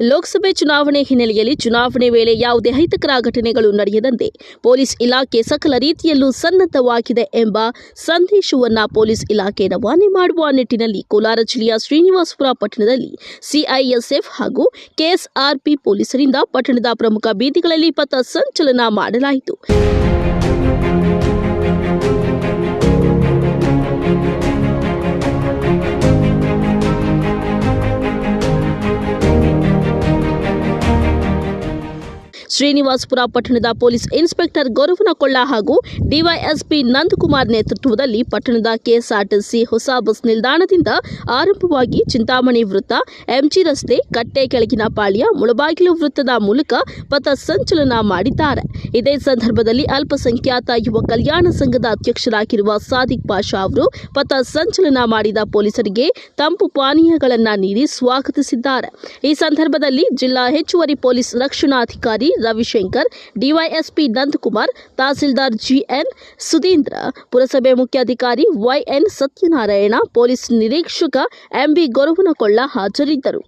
ಲೋಕಸಭೆ ಚುನಾವಣೆ ಹಿನ್ನೆಲೆಯಲ್ಲಿ ಚುನಾವಣೆ ವೇಳೆ ಯಾವುದೇ ಅಹಿತಕರ ಘಟನೆಗಳು ನಡೆಯದಂತೆ ಪೊಲೀಸ್ ಇಲಾಖೆ ಸಕಲ ರೀತಿಯಲ್ಲೂ ಸನ್ನದ್ಧವಾಗಿದೆ ಎಂಬ ಸಂದೇಶವನ್ನು ಪೊಲೀಸ್ ಇಲಾಖೆ ರವಾನೆ ಮಾಡುವ ನಿಟ್ಟಿನಲ್ಲಿ ಕೋಲಾರ ಜಿಲ್ಲೆಯ ಶ್ರೀನಿವಾಸಪುರ ಪಟ್ಟಣದಲ್ಲಿ ಸಿಐಎಸ್ಎಫ್ ಹಾಗೂ ಕೆಎಸ್ಆರ್ಪಿ ಪೊಲೀಸರಿಂದ ಪಟ್ಟಣದ ಪ್ರಮುಖ ಬೀದಿಗಳಲ್ಲಿ ಪಥ ಸಂಚಲನ ಮಾಡಲಾಯಿತು. ಶ್ರೀನಿವಾಸಪುರ ಪಟ್ಟಣದ ಪೊಲೀಸ್ ಇನ್ಸ್ಪೆಕ್ಟರ್ ಗೌರವನಕೊಳ್ಳ ಹಾಗೂ ಡಿವೈಎಸ್ಪಿ ನಂದಕುಮಾರ್ ನೇತೃತ್ವದಲ್ಲಿ ಪಟ್ಟಣದ ಕೆಎಸ್ಆರ್ಟಿಸಿ ಹೊಸ ಬಸ್ ನಿಲ್ದಾಣದಿಂದ ಆರಂಭವಾಗಿ ಚಿಂತಾಮಣಿ ವೃತ್ತ, ಎಂಜಿ ರಸ್ತೆ, ಕಟ್ಟೆ ಕೆಳಗಿನ ಪಾಳ್ಯ, ಮುಳಬಾಗಿಲು ವೃತ್ತದ ಮೂಲಕ ಪಥ ಸಂಚಲನ ಮಾಡಿದ್ದಾರೆ. ಇದೇ ಸಂದರ್ಭದಲ್ಲಿ ಅಲ್ಪಸಂಖ್ಯಾತ ಯುವ ಕಲ್ಯಾಣ ಸಂಘದ ಅಧ್ಯಕ್ಷರಾಗಿರುವ ಸಾದಿಕ್ ಪಾಷಾ ಅವರು ಪಥ ಸಂಚಲನ ಮಾಡಿದ ಪೊಲೀಸರಿಗೆ ತಂಪು ಪಾನೀಯಗಳನ್ನು ನೀಡಿ ಸ್ವಾಗತಿಸಿದ್ದಾರೆ. ಈ ಸಂದರ್ಭದಲ್ಲಿ ಜಿಲ್ಲಾ ಹೆಚ್ಚುವರಿ police ರಕ್ಷಣಾಧಿಕಾರಿ Ravishankar, DYSP Nandakumar, tahsildar G N Sudhindra, ಪುರಸಭೆ ಮುಖ್ಯಾಧಿಕಾರಿ ವೈಎನ್ ಸತ್ಯನಾರಾಯಣ, ಪೊಲೀಸ್ ನಿರೀಕ್ಷಕ ಎಂಬಿ ಗೊರವನಕೊಳ್ಳ ಹಾಜರಿದ್ದರು.